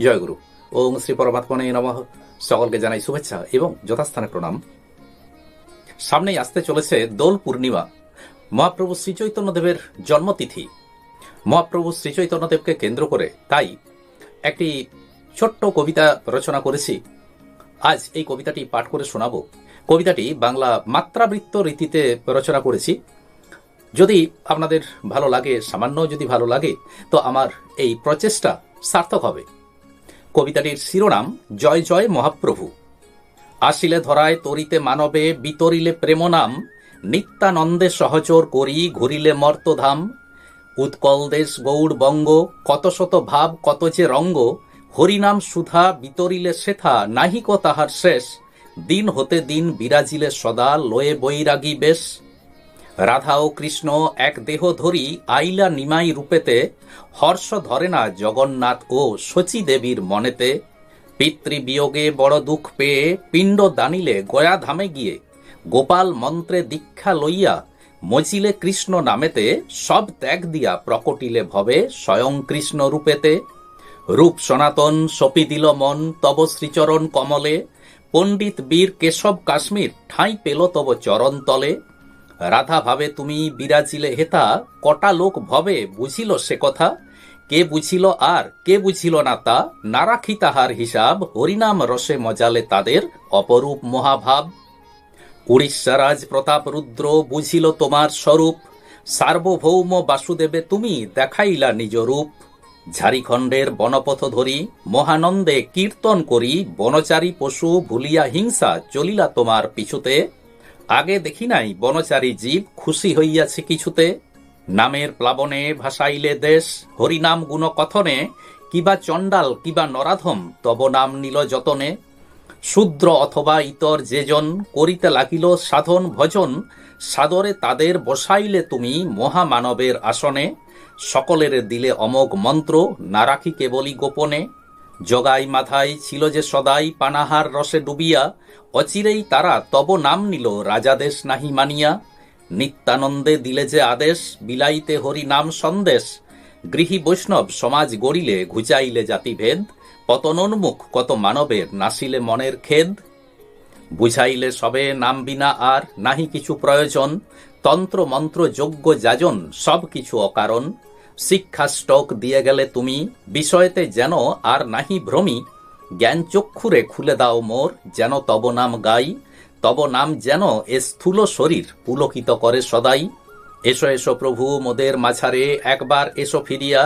জয়গুরু ওম শ্রী পরমাত্মনে নমঃ। সকলকে জানাই শুভেচ্ছা এবং যথাস্থানে প্রণাম। সামনেই আসতে চলেছে দোল পূর্ণিমা। মহাপ্রভু শ্রীচৈতন্যদেবের জন্মতিথি। মহাপ্রভু শ্রীচৈতন্যদেবকে কেন্দ্র করে তাই একটি ছোট্ট কবিতা রচনা করেছি। আজ এই কবিতাটি পাঠ করে শোনাব। কবিতাটি বাংলা মাত্রাবৃত্ত রীতিতে রচনা করেছি। যদি আপনাদের ভালো লাগে, সামান্য যদি ভালো লাগে, তো আমার এই প্রচেষ্টা সার্থক হবে। কবিতাটির শিরোনাম, জয় জয় মহাপ্রভু আসিলে ধরায় তরিতে মানবে, বিতরিলে প্রেমনাম, নিত্যানন্দে সহচর করি, ঘুরিলে মর্তধাম। উৎকল দেশ, গৌড়, বঙ্গ, কত শত ভাব, কত যে রঙ্গ, হরিনাম সুধা, বিতরিলে সেথা নাহিক তাহার শেষ। দিন হতে দিন বিরাজিলে সদা, লয়ে বৈরাগী বেশ। রাধা ও কৃষ্ণ এক দেহ ধরি আইলা নিমাই রূপেতে, হর্ষ ধরে না জগন্নাথ ও শচী দেবীর মনেতে পিতৃবিয়োগে বড় দুঃখ পেয়ে পিণ্ড দানিলে গয়া ধামে গিয়ে, গোপাল মন্ত্রে দীক্ষা লইয়া মজিলে কৃষ্ণ নামেতে, সব ত্যাগ দিয়া প্রকটিলে ভবে স্বয়ং কৃষ্ণ রূপেতে। রূপ সনাতন সপি দিল মন, তব শ্রীচরণ কমলে, পণ্ডিত বীর কেশব কাশ্মীর ঠাঁই পেল তব চরণ তলে। রাধা ভাবে, তুমি বিরাজিলে হেতা কটা লোক ভবে, বুঝিল সে কথা? কে বুঝিল আর, কে বুঝিল না তা? না রাখি তাহার হিসাব, হরিনাম রসে মজালে তাদের অপরূপ মহাভাব। উড়িষ্যারাজ প্রতাপ রুদ্র বুঝিল তোমার স্বরূপ। সার্বভৌম বাসুদেবে তুমি দেখাইলা নিজ রূপ। ঝাড়িখণ্ডের বনপথ ধরি, মহানন্দে কীর্তন করি, বনচারী পশু ভুলিয়া হিংসা চলিলা তোমার পিছুতে। আগে দেখি নাই, বনচারী জীব খুশি হইয়াছে কিছুতে? নামের প্লাবনে ভাসাইলে দেশ, হরিনাম গুণ কথনে কিবা চণ্ডাল, কিবা নরাধম, তব নাম নিল যতনে। শূদ্র অথবা ইতর যেজন, করিতে লাগিল সাধন ভজন, সাদরে তাদের বসাইলে তুমি মহামানবের আসনে। সকলের দিলে অমোঘ মন্ত্র, না রাখি কেবলই গোপনে। জগাই মাথায় ছিল যে সদাই পানাহার রসে ডুবিয়া, অচিরেই তারা তব নাম নিল রাজাদেশ নাহি মানিয়া। নিত্যানন্দে দিলে যে আদেশ, বিলাইতে হরি নাম সন্দেশ। গৃহী বৈষ্ণব সমাজ গড়িলে ঘুচাইলে জাতিভেদ পতনোন্মুখ কত মানবের নাসিলে মনের খেদ। বুঝাইলে সবে নাম বিনা আর, নাহি কিছু প্রয়োজন। তন্ত্র মন্ত্র যোগ্য যাজন, সব কিছু অকারণ। শিক্ষা স্টক দিয়ে গেলে তুমি বিষয়তে যেন আর নাহি ভ্রমি। জ্ঞান চক্ষুরে খুলে দাও মোর, যেন তব নাম গাই। তব নাম যেন এ স্থূল শরীর পুলকিত করে সদাই। এসো এসো প্রভু মোদের মাঝারে, একবার এসো ফিরিয়া।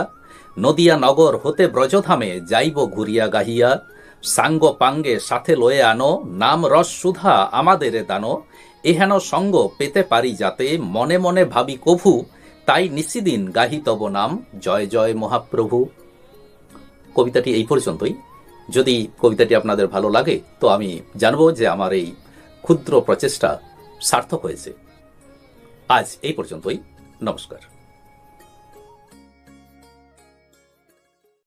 নদিয়া নগর হতে ব্রজধামে যাইব ঘুরিয়া গাহিয়া। সাঙ্গ পাঙ্গে সাথে লয়ে আনো, নাম রস সুধা আমাদের দানো। এহেন সঙ্গ পেতে পারি যাতে মনে মনে ভাবি কভু। তাই নিশিদিন গাহি তব নাম, জয় জয় মহাপ্রভু। কবিতাটি এই পর্যন্তই। যদি কবিতাটি আপনাদের ভালো লাগে, তো আমি জানব যে আমার এই ক্ষুদ্র প্রচেষ্টা সার্থক হয়েছে। আজ এই পর্যন্তই। নমস্কার।